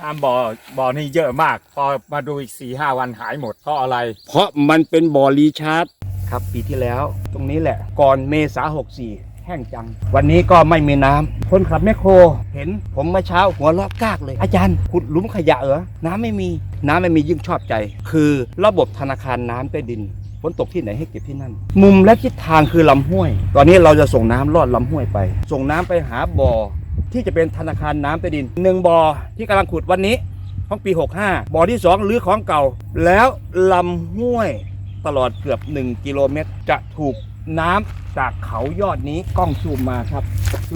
น้ำบ่อบ่อนี่เยอะมาก พอมาดูอีกสี่ห้าวันหายหมดเพราะอะไร เพราะมันเป็นบ่อรีชาร์จครับปีที่แล้ว ตรงนี้แหละ ก่อนเมษา64แห้งจัง วันนี้ก็ไม่มีน้ำคนขับแมคโคร เห็นผมเมื่อเช้าหัวเราะกากเลย อาจารย์ขุดหลุมขยะเหรอน้ำไม่มี น้ำไม่มียิ่งชอบใจ คือระบบธนาคารน้ำใต้ดินฝนตกที่ไหนให้เก็บที่นั่น มุมและทิศทางคือลำห้วย ตอนนี้เราจะส่งน้ำลอดลำห้วยไป ส่งน้ำไปหาบ่อ ที่จะเป็นธนาคารน้ำใต้ดินหนึ่งบ่อที่กำลังขุดวันนี้ของปี 65 บ่อที่ 2 หรือของเก่า แล้วลำห้วยตลอดเกือบ 1 กิโลเมตร จะถูกน้ำจากเขายอดนี้กล้องซูมมาครับ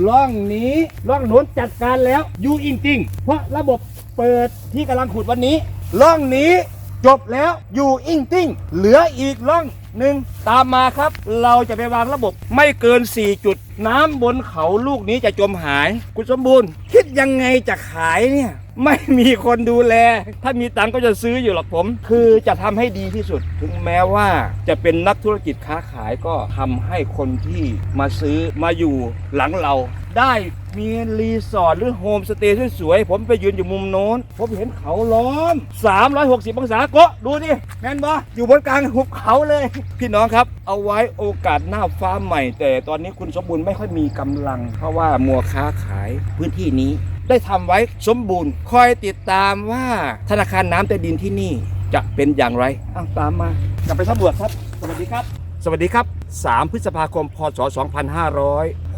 ล่องนี้ล่องโน้นจัดการแล้วอยู่จริงๆเพราะระบบเปิดที่กำลังขุดวันนี้ล่องนี้ จบแล้วอยู่อิงติ้งเหลืออีกล่องหนึ่งตามมาครับ เราจะไปวางระบบไม่เกิน 4 จุด น้ำบนเขาลูกนี้จะจมหาย คุณสมบูรณ์ คิดยังไงจะขายเนี่ย ไม่มีคนดูแล ถ้ามีตังก็จะซื้ออยู่หรอกผม คือจะทำให้ดีที่สุด ถึงแม้ว่าจะเป็นนักธุรกิจค้าขายก็ทำให้คนที่มาซื้อมาอยู่หลังเราได้ มีรีสอร์ทหรือโฮมสเตย์สวยๆผมไปยืนอยู่มุมโน้น ผมเห็นเขาล้อม 360 องศาโกะดูดิแมนบออยู่บนกลางหุบเขาเลย พี่น้องครับ เอาไว้โอกาสหน้าฟ้าใหม่ แต่ตอนนี้คุณสมบูรณ์ไม่ค่อยมีกำลัง เพราะว่ามัวค้าขายพื้นที่นี้ ได้ทำไว้สมบูรณ์ คอยติดตามว่าธนาคารน้ำใต้ดินที่นี่จะเป็นอย่างไรอ้าวตามมากลับไปสำรวจครับ สวัสดีครับ สวัสดีครับ 3 พฤษภาคม พศ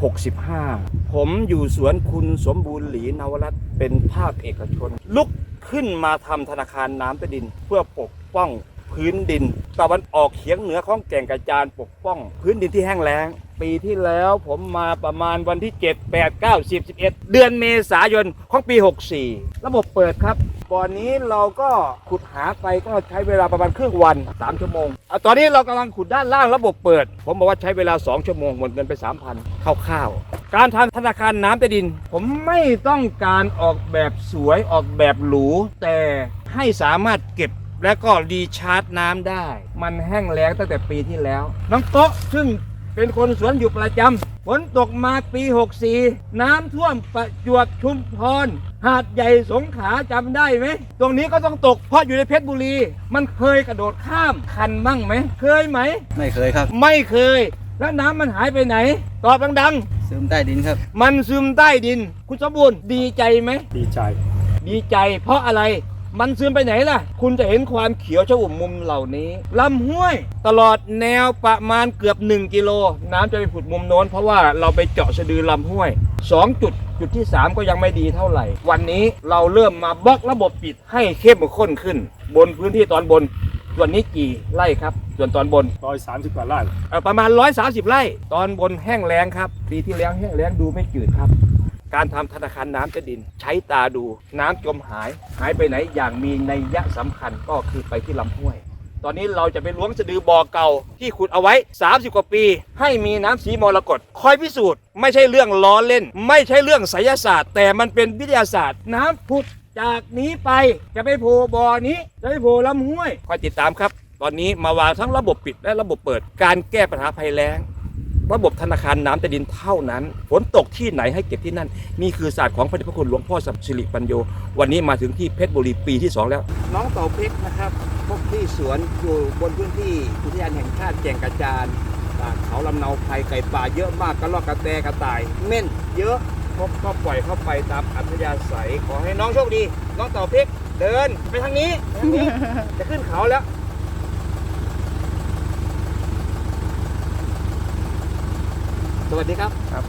2565 ผมอยู่สวนคุณสมบูรณ์หลีนวรัตเป็นภาคเอกชน ลุกขึ้นมาทำธนาคารน้ำใต้ดิน เพื่อปกป้องพื้นดิน ตะวันออกเฉียงเหนือของแก่งกระจานปกป้อง พื้นดินที่แห้งแล้ง ปีที่แล้วผมมาประมาณวันที่ 7 8 9 10 11 เดือนเมษายนของปี 64 ระบบเปิดครับก่อนนี้เราก็ขุดหาไปก็ใช้เวลาประมาณครึ่งวัน 3 ชั่วโมงอตอนนี้เรากำลังขุดด้านล่างระบบเปิด ผมบอกว่าใช้เวลา 2 ชั่วโมงหมดเงินไป 3,000คร่าวๆ การทำธนาคารน้ำใต้ดิน ผมไม่ต้องการออกแบบสวยออกแบบหรูแต่ให้สามารถเก็บและก็รีชาร์จน้ำได้ มันแห้งแล้งตั้งแต่ปีที่แล้ว น้องโต๊ะซึ่ง เป็นคนสวนอยู่ประจำฝนตกมาปี 64 น้ำท่วมประจวบชุมพร หาดใหญ่สงขลาจำได้ไหม ตรงนี้ก็ต้องตกเพราะอยู่ในเพชรบุรี มันเคยกระโดดข้ามคันมั่งไหม เคยไหม ไม่เคยครับ ไม่เคย แล้วน้ำมันหายไปไหน ตอบดังซึมใต้ดินครับ ๆ มันซึมใต้ดิน คุณสมบูรณ์ดีใจไหม ดีใจ ดีใจเพราะอะไร มันซึมไปไหนล่ะ คุณจะเห็นความเขียวชอุ่มมุมเหล่านี้ลำห้วย ตลอดแนวประมาณเกือบ 1 กิโล น้ำจะไปผุดมุมโน้น เพราะว่าเราไปเจาะสะดือลำห้วย 2 จุด จุดที่ 3 ก็ยังไม่ดีเท่าไหร่ วันนี้เราเริ่มมาบล็อกระบบปิดให้เข้มข้นขึ้น บนพื้นที่ตอนบนส่วนนี้กี่ไร่ครับ ส่วนตอนบน130กว่าไร่เอ่อประมาณ 130 ไร่ ตอนบนแห้งแล้งครับ ปีที่แล้วแห้งแล้งดูไม่จืดครับ การทำธนาคารน้ำใต้ดิน ใช้ตาดูน้ำจมหาย หายไปไหนอย่างมีนัยยะสำคัญก็คือไปที่ลำห้วย ตอนนี้เราจะไปล้วงสะดือบ่อเก่าที่ขุดเอาไว้ 30 กว่าปี ให้มีน้ำสีมรกตคอยพิสูจน์ไม่ใช่เรื่องล้อเล่น ไม่ใช่เรื่องไสยศาสตร์ แต่มันเป็นวิทยาศาสตร์ น้ำผุดจากนี้ไปจะไปโผล่บ่อนี้จะไปโผล่ลำห้วยคอยติดตามครับ ตอนนี้มาวางทั้งระบบปิดและระบบเปิด การแก้ปัญหาภัยแล้ง ระบบธนาคารน้ำใต้ดินเท่านั้นฝนตกที่ไหนให้เก็บที่นั่น นี่คือศาสตร์ของพระเดชพระคุณหลวงพ่อสัมสิริปัญโย วันนี้มาถึงที่เพชรบุรีปีที่ 2 แล้ว น้องเต่าเพชรนะครับพบที่สวนอยู่บนพื้นที่อุทยานแห่งชาติแก่งกระจานป่าเขาลำเนาไพรไก่ป่าเยอะมากกระรอกกระแตกระต่าย เม่นเยอะพบก็ปล่อยเข้าไปตามอัธยาศัยขอให้น้องโชคดี น้องเต่าเพชรเดินไปทางนี้ไปทางนี้จะขึ้นเขาแล้ว วัสดีครับ